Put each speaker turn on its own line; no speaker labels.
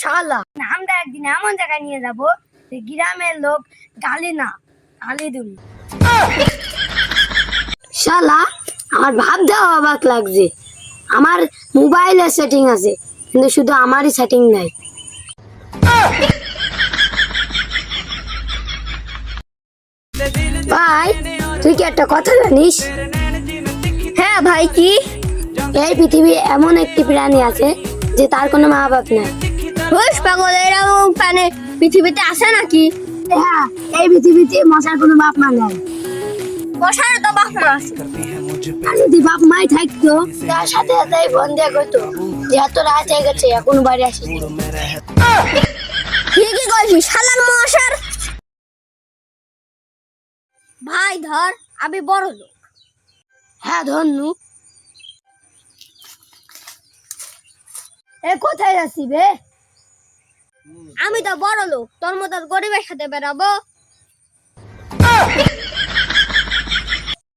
শালা আমরা একদিন এমন জায়গায় নিয়ে যাব গ্রামের লোক গালি না, গালি দুল। শালা আমার ভাবতে অবাক লাগছে। আমার মোবাইলে সেটিং আছে, কিন্তু শুধু আমারই সেটিং নাই। ভাই, তুই কি একটা কথা জানিস? হ্যাঁ ভাই, কি? এই পৃথিবী এমন একটি প্রাণী আছে যে তার কোনো মা বাপ নাই। হোস পাগল এরকম প্রাণী পৃথিবীতে আছে নাকি? হ্যাঁ এই পৃথিবীতে মশার কোনো বাপ মা নাই। মশার তো বাপ মা আছে। আর যদি বাপ মাই থাকতো তার সাথে সাথে ফোন দিয়ে করতো। যে এত রাত হয়ে গেছে এখন বাড়ি ঠিকই কইছিস শালার মশার? ভাই ধর আমি বড় লোক। হ্যাঁ ধন্যু। এ কোথায় যাচ্ছি বে? আমি তো বড় লোক তোর মতো গরিবের সাথে বেরাবো